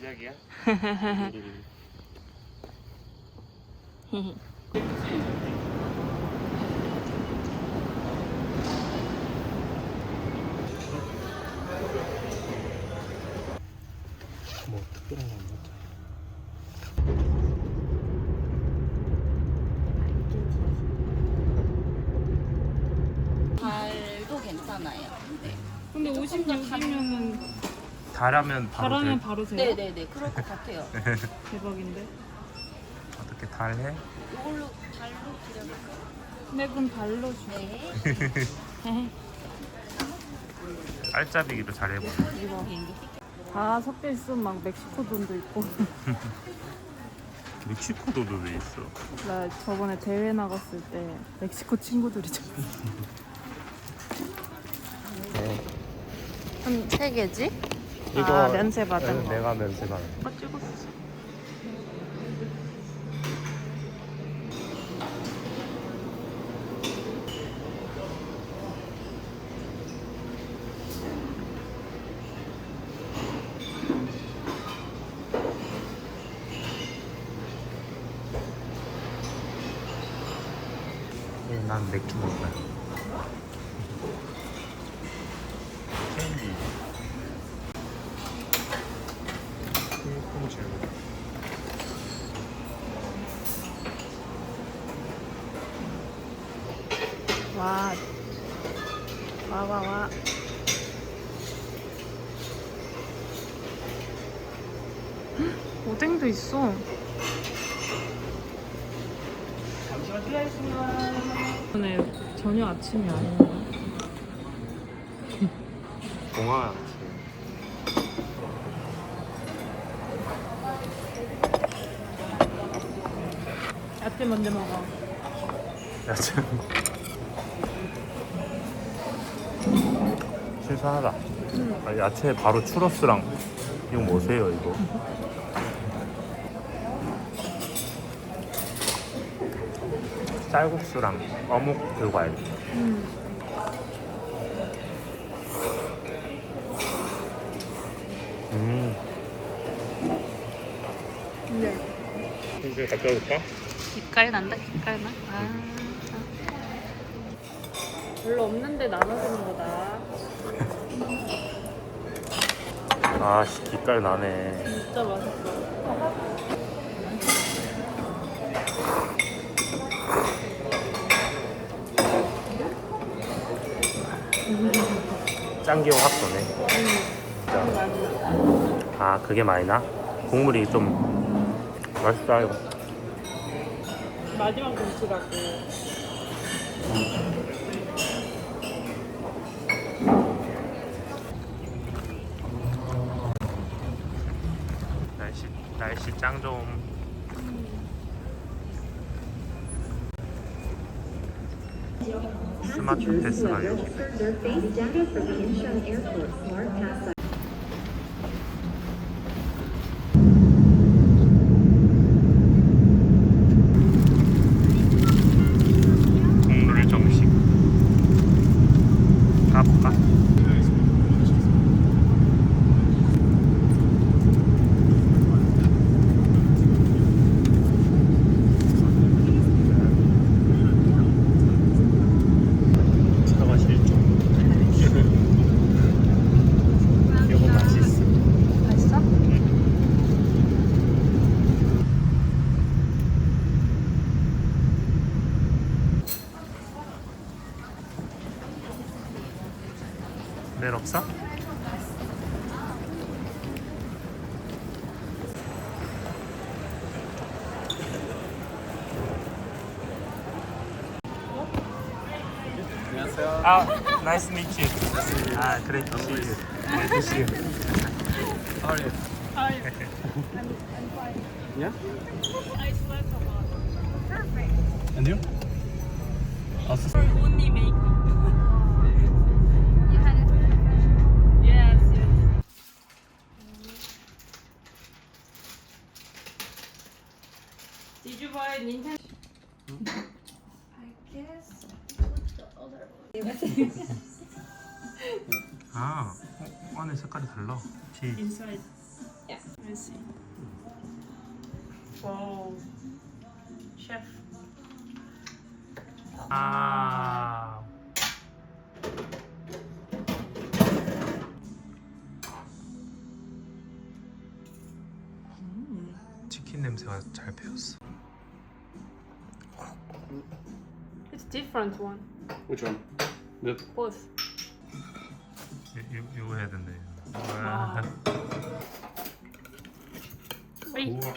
시작 이야? 뭐 특별한 거 없나? 발도 괜찮아요. 네. 근데 56이면은 달하면 바로 잘하면 돼? 바로 돼요? 네네네 그럴 것 같아요. 대박인데? 어떻게 달해? 이걸로 발로 드려볼까요? 네, 그럼 발로 줘. 네. 알짜배기도 잘해보 이거 다 섞여 있으면 막 멕시코 돈도 있고 멕시코 도도 왜 있어? 나 저번에 대회 나갔을 때 멕시코 친구들이잖아 한세 개지? 아 면세 받은 거. 내가 면세 받은 어, 찍었어 네, 난 맥주 먹어요 캔디 콩콩주 와. 와, 와, 와. 헉, 오뎅도 있어. 오늘 저녁 아침이 아니야. 공항 야채 먼저 먹어. 야채 신선하다 아, 야채 바로 추러스랑 이거 뭐세요 이거 쌀국수랑 어묵 돼 음. 네. 이제 갖다 줄까? 빛깔 난다 빛깔 나. 아. 별로 없는데 나눠주는 거다. 아, 씨, 빛깔 나네. 진짜 맛있어. 짱기호 합도네. 진짜. 아, 그게 많이 나? 국물이 좀 맛있다, 이거. 마지막 김치라고. 날씨, 짱 좋음. 스마트 패스가 여기. their face data from the Incheon Airport Smart Pass 국물 정식. 가볼까? 차가 실종. 이거 맛있어. 맛있어? 멜 없어? 안녕하세요. 아, nice meet you. 아, great to see you. Great to see you. How are you? Yeah? I slept a lot. And you? Also, For only makeup. Did you buy Nintendo? 아, 어, 안에 색깔이 달라. 티. Inside. merci. 와우. 셰프. 아. 치킨 냄새가 잘 배웠어. Different one. Which one? The Both. 이, 이거 해야 된대. 아. Wait. 우와.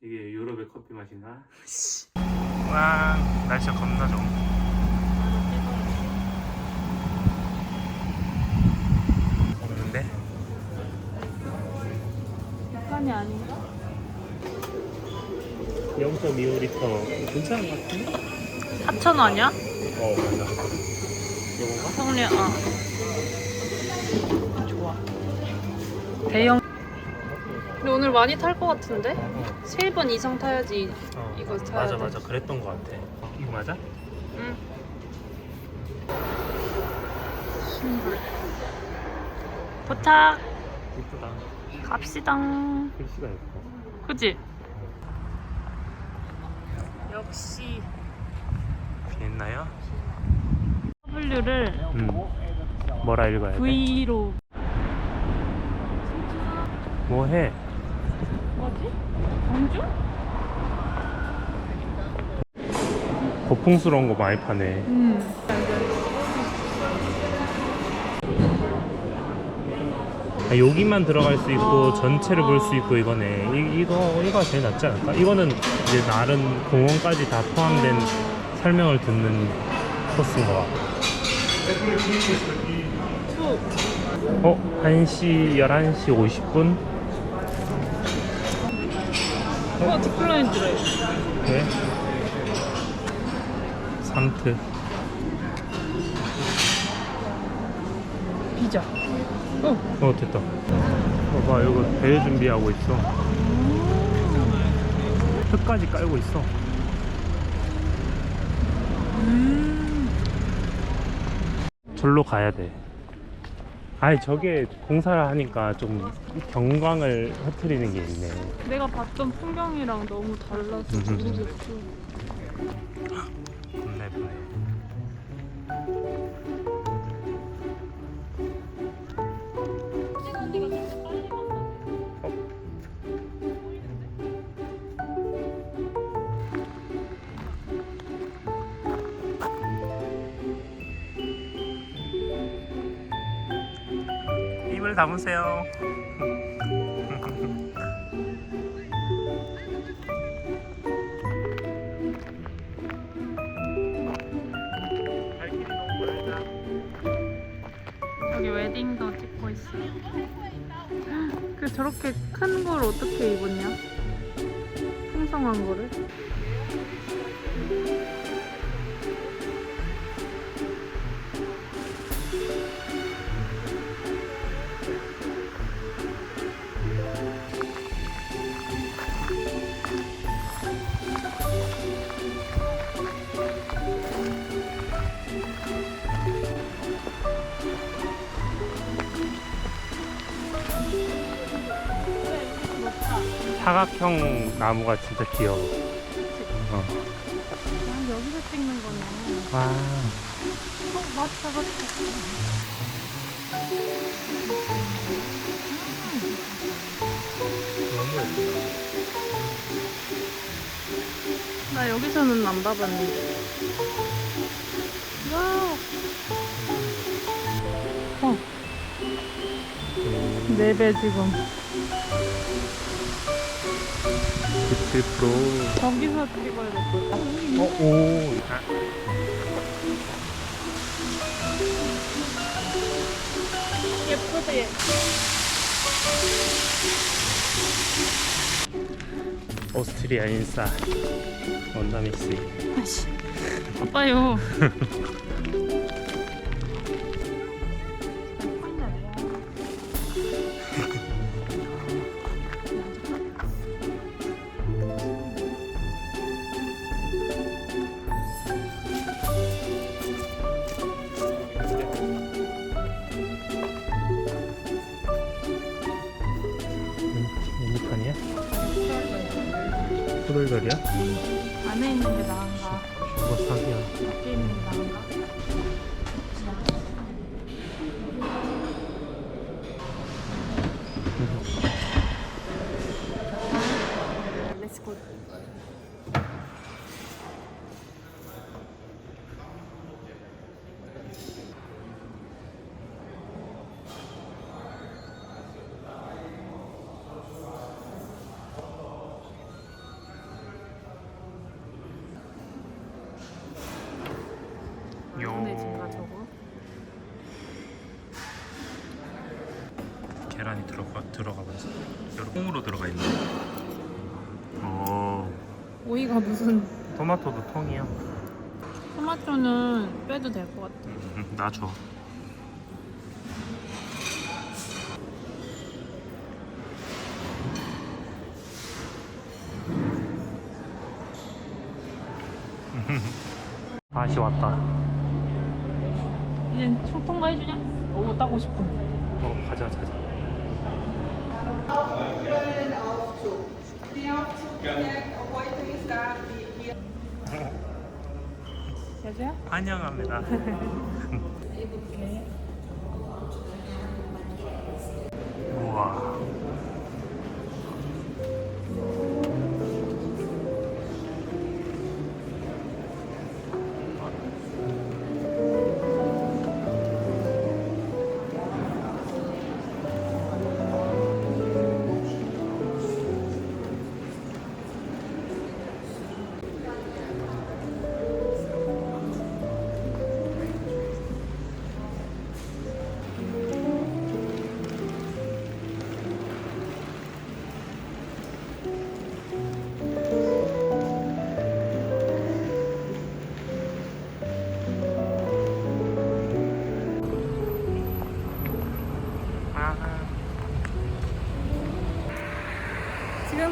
이게 유럽의 커피 맛인 가? 와 날씨가 겁나 좋아. 없는데? 약간이 아닌가? 0.25리터 괜찮은 것 같은데? 4천 원이야? 어 맞아. 이건가? 성리 어. 좋아. 대형. 근데 오늘 많이 탈 것 같은데? 세번 이상 타야지. 어, 이거 타야 맞아 돼. 맞아 그랬던 것 같아. 어, 이거 맞아? 응. 도착. 이쁘다. 갑시다. 글씨가 예뻐. 그지? 역시 비했나요? W를 응. 뭐라 읽어야 돼? V로 뭐해? 뭐지? 공주? 고풍스러운 거 많이 파네. 음. 아, 여기만 들어갈 수 있고 전체를 볼 수 있고 이거네. 이, 이거 이거 제일 낫지 않을까? 이거는 이제 다른 공원까지 다 포함된 설명을 듣는 코스인 것 같아. 어? 1시, 11시 50분? 어, 디플라인 드라이. 네. 상트. 비자. 어, 됐다. 봐봐, 이거 대회 준비하고 있어. 흙까지 깔고 있어. 절로 가야 돼. 아니, 저게 공사를 하니까 좀 경광을 흐트리는 게 있네. 내가 봤던 풍경이랑 너무 달라서 음. 모르겠 담으세요. 여기 웨딩도 찍고 있어. 그 저렇게 큰 걸 어떻게 입었냐? 풍성한 거를? 사각형 나무가 진짜 귀여워. 어. 아, 여기서 찍는 거네. 와. 어, 맞다, 맞다. 예쁘다. 나 여기서는 안 봐봤는데. 와우. 어, 네배 지금. 17%. 저기서 찍어야 될것 같아. 어, 오. 아, 예쁘대. 오스트리아 인싸. 원다미스. 아씨. 아빠요. 통으로 들어가 있네. 오. 오이가 무슨 토마토도 통이야. 토마토는 빼도 될 것 같아 응, 나 줘. 다시 왔다. 이젠 소통가 해주냐? 오 따고 싶어 어, 가자, 가자. 여자야? 환영합니다. 우와.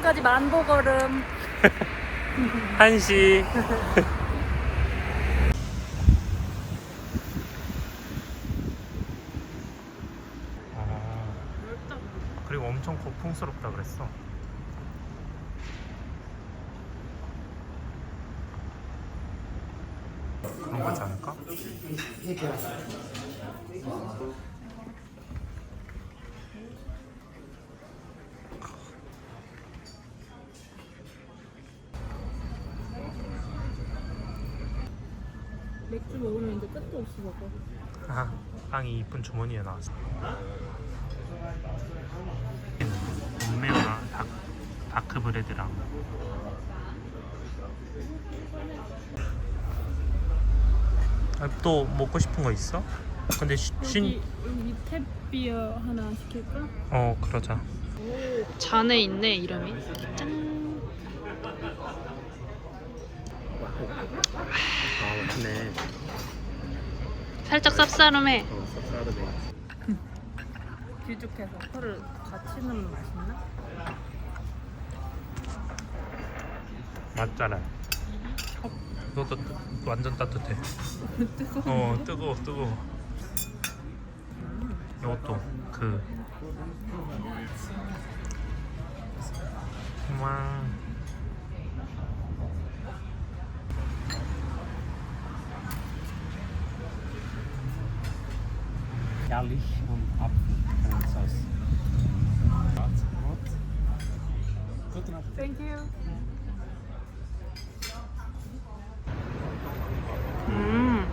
지금까지 만보 걸음 한시. 아, 그리고 엄청 고풍스럽다 그랬어. 그런 거지 않을까? 맥주 끝도 없이 먹어 아, 빵이 이쁜 주머니에 나왔어. 음메오랑 다, 다크 브레드랑 아, 또 먹고 싶은 거 있어? 근데 시, 여기 신... 여기 탭비어 하나 시킬까? 어 그러자 잔에 있네 이름이. 짠. 아 맞네 살짝 쌉싸름해. 어 쌉싸름해. 길쭉해서. 혀를 같이 넣으면 맛있나? 맞잖아. 이것도 완전 따뜻해. 어 뜨거워 뜨거워. 이것도 그. 와. Ehrlich und Apfelsaus. Guten Appetit. 땡큐 음.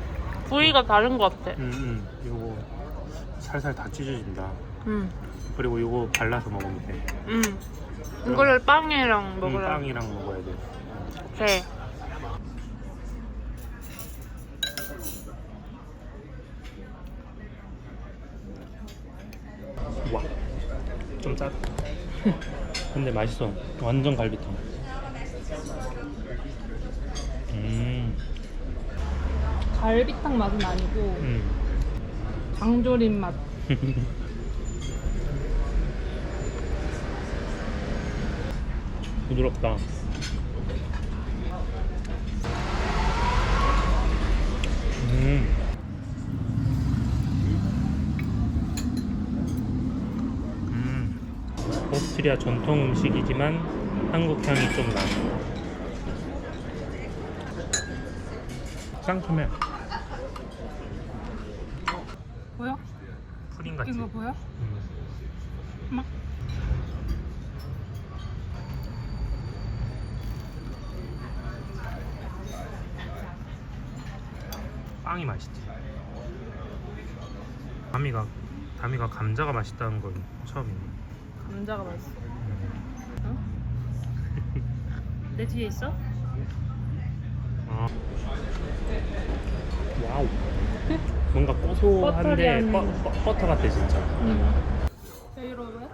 부위가 다른 것 같아. 음, 음. 요거 살살 다 찢어진다 음. 그리고 요거 발라서 먹으면 돼 음. 이거를 빵이랑 음, 먹으라. 빵이랑 먹어야 돼 돼. 와. 좀 짜. 근데 맛있어. 완전 갈비탕. 음. 갈비탕 맛은 아니고 음. 장조림 맛 부드럽다. 오스트리아 전통 음식이지만 한국 향이 좀 나. 쌍크면 보여? 푸딩 같지? 이거 보여? 음. 막 빵이 맛있지. 다미가 다미가 감자가 맛있다는 건 처음이네. 감자가 맛있어. 내 뒤에 있어? 아. 와우. 뭔가 고소한데 버터리한- 버, 버, 버 터 같아 진짜. 여유로워요?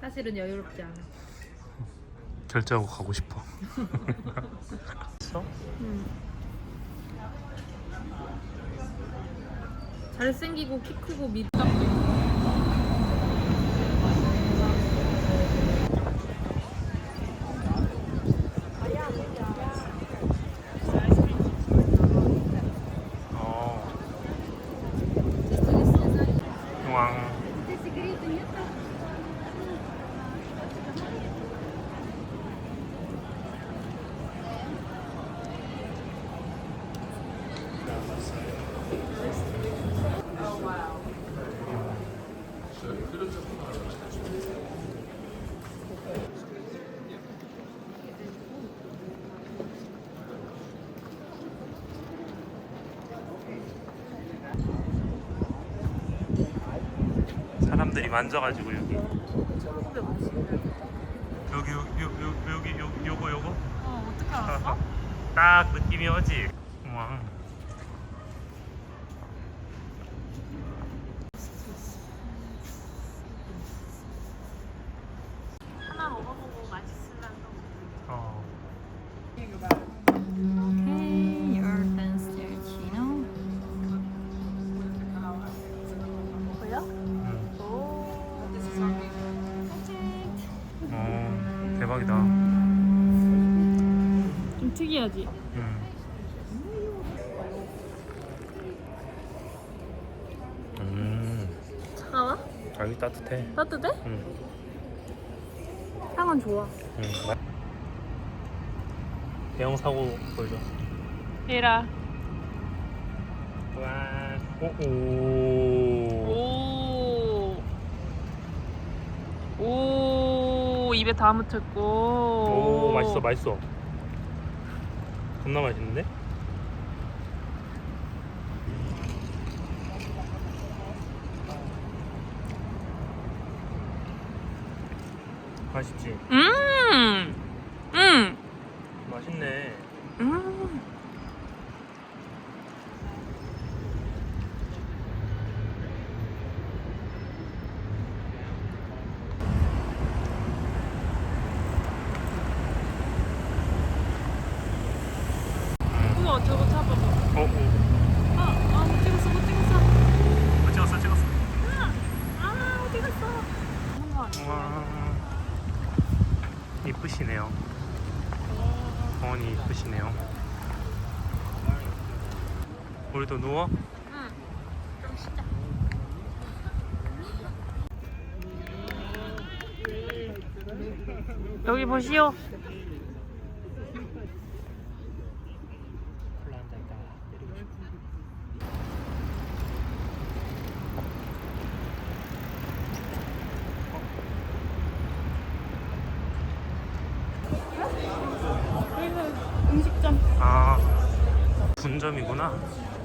사실은 여유롭지 않아. 결제하고 가고 싶어. 있어? 잘생기고 키 크고 미. 어. 사람들이 만져가지고 여기. 여기 요, 요, 요, 여기 요, 요거 요거 어 어떻게 알았어? 딱 느낌이 오지. 차가워? 여기 따뜻해. 따뜻해? 음. 향은 좋아. 음. 맛- 대형 사고 보여줘. 얘라. 와. 오. 오. 오. 오 입에 다 묻혔고. 오, 맛있어, 맛있어. 겁나 맛있는데? 맛있지? 음. 음. 맛있네. 음. 우와 저거 잡아봐. 어, 어. 아, 아, 못 찍었어, 못 찍었어. 어, 찍었어, 찍었어. 아, 못 찍었어. 하는 거 아니야? 와. 이쁘시네요. 어머니 이쁘시네요. 우리도 누워? 응. 좀 쉬자. 여기 보시오. 음식점. 아, 분점이구나.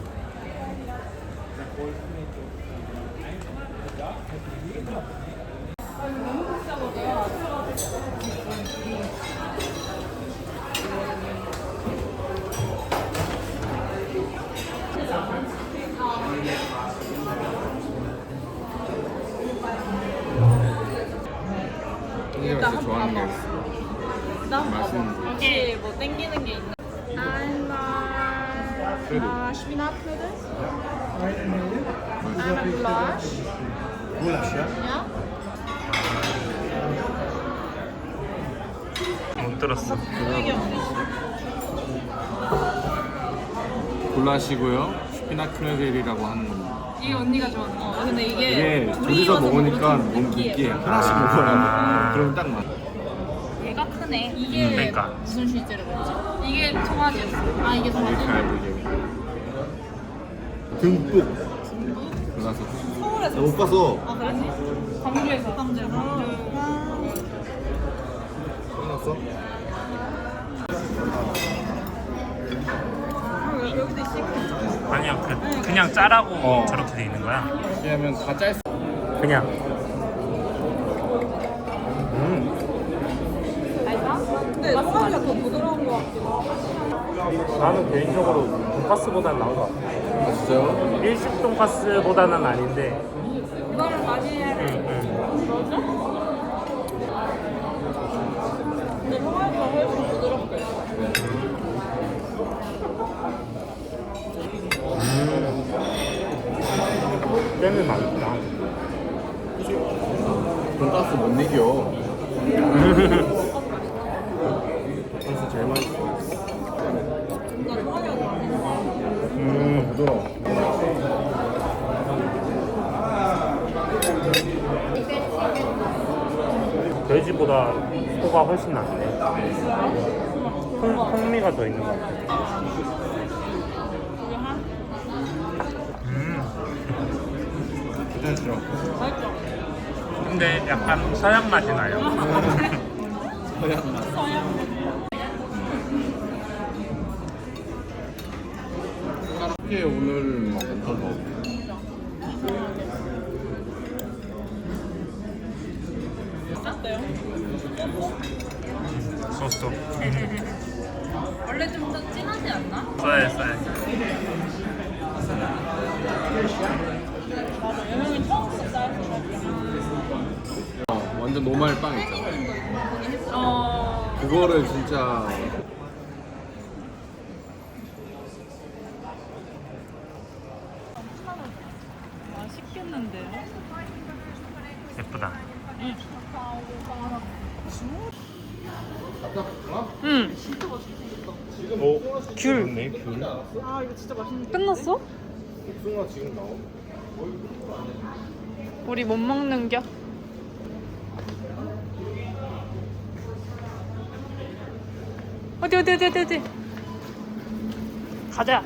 동네가 진짜 좋아하는 게 있어. 나 맛있는 거. 혹시 뭐 땡기는 게 있나? 그래도 And goulash. Ja. 못 들었어. 골라시고요. 스피나크메델이라고 하는 겁니다. 이게 언니가 좋아하는 거. 어, 근데 이게 이게 둘이 둘이서 먹으니까 너무 느끼해. 하나씩 아. 먹어야 그럼 딱 맞아. 얘가 크네. 이게 그러니까. 무슨 실제라고 했지? 이게 송아지였어. 아 이게 송아지? 듬뿍. 들어가서. 서울에서 못 가서. 아 그래? 광주에서. 광주에서. 끝났어? 아니야 그, 그냥 짜라고 어. 저렇게 돼 있는 거야 왜냐면 다 짤. 수- 그냥 음. 근데 송아지가 더. 나는 개인적으로 돈가스보다는 나은 것 같아 아 진짜요? 일식 돈가스보다는 아닌데 이거를 많이 해. 응, 응. 근데 송아지가 훨씬 부드럽게. 쌤이 맛있다 돈가스 못 이겨. 돈가스 제일 맛있어. 음. 부드러워. 돼지보다 소가 훨씬 낫네 풍, 풍미가 더 있는 것 같아 음. 근데 약간 서양 맛이 나요 서양 맛. 이게 오늘 막 완전 더. 소스 원래 좀 더 진하지 않나? 써야 써야 어, 완전 노말 빵 있잖아. 어. 그거를 진짜 맛있겠는데. 예쁘다 응. 오 귤. 네 귤. 아 이거 진짜 맛있는데. 끝났어? 복숭아 지금 나오. 우리 못 먹는 겨? 어디 어디 어디 어디 어디 가자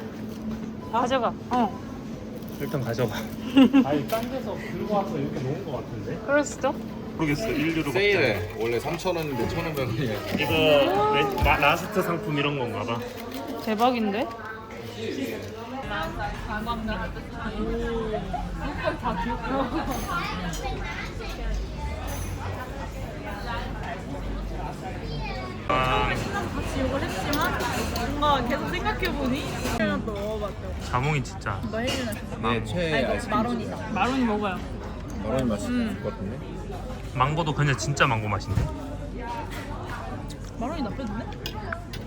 가져가 어 일단 가져가. 아니 딴 데서 들고 와서 이렇게 놓은 것 같은데? 그럴 수도 모르겠어. 1유로 세일해. 원래 3,000원인데 1,500원이야. 이거 왜- 라, 라스트 상품 이런 건가 봐. 대박인데? 아, 같이 욕을 했지만 뭔가 계속 생각해보니 또 먹어봤죠. 자몽이 진짜. 너 혜진아 내 최애 아이스크림. 마론이다. 마론이 먹어요 마론이 맛있을 것 같은데? 망고도 그냥 진짜 망고 맛인데. 마론이 나쁘던데?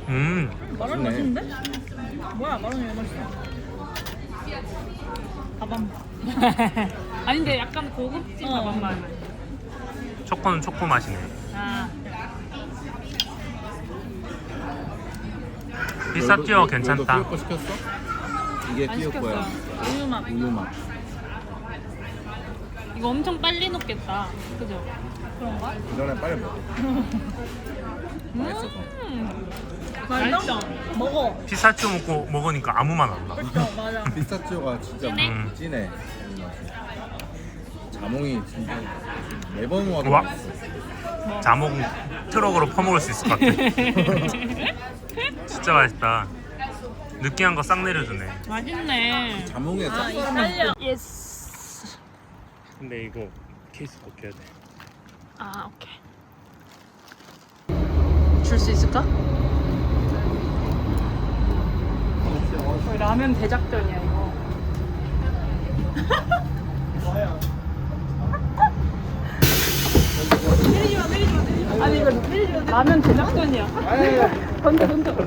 음, 마론이 맛있네. 맛있는데? 뭐야 마론이 왜 맛있어? 밥안 아닌데 약간 고급진 어. 밥한 맛 초코는 초코 맛이네. 아, 피스타치오 괜찮다. 너거 시켰어? 이게 안 시켰어요 거야. 우유 맛. 우유 맛. 이거 엄청 빨리 녹겠다 그죠? 그런가? 이전에 빨리 먹어. 음 맛있어? 먹어. 피스타치오 먹고 먹으니까 아무 맛 안 나. 그렇죠 맞아. 피스타치오가 진짜 진해? 음. 진해. 이 맛이. 자몽이 진짜 매번 와도 와. 맛있어. 자몽 트럭으로 퍼먹을 수 있을 것 같아. 진짜 맛있다. 느끼한 거 싹 내려주네. 맛있네 자몽에 아 짝사랑 이탈리아. 예스 근데 이거 케이스 벗겨야 돼. 아 오케이. 줄 수 있을까? 거의 라면 대작전이야 이거. 아니 이거 라면 대작전이야. 던져 던져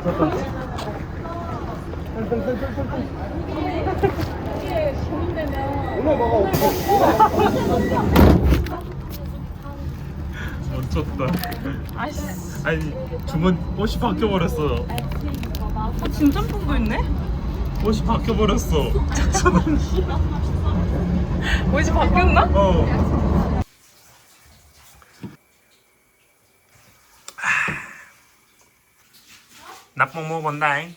멈췄다. 아이씨. 아니 주문 옷이 바뀌어 버렸어. 아, 진짜 보고 있네? 옷이 바뀌어 버렸어. 옷이 바뀌었나? 어. 납봉 먹었다잉.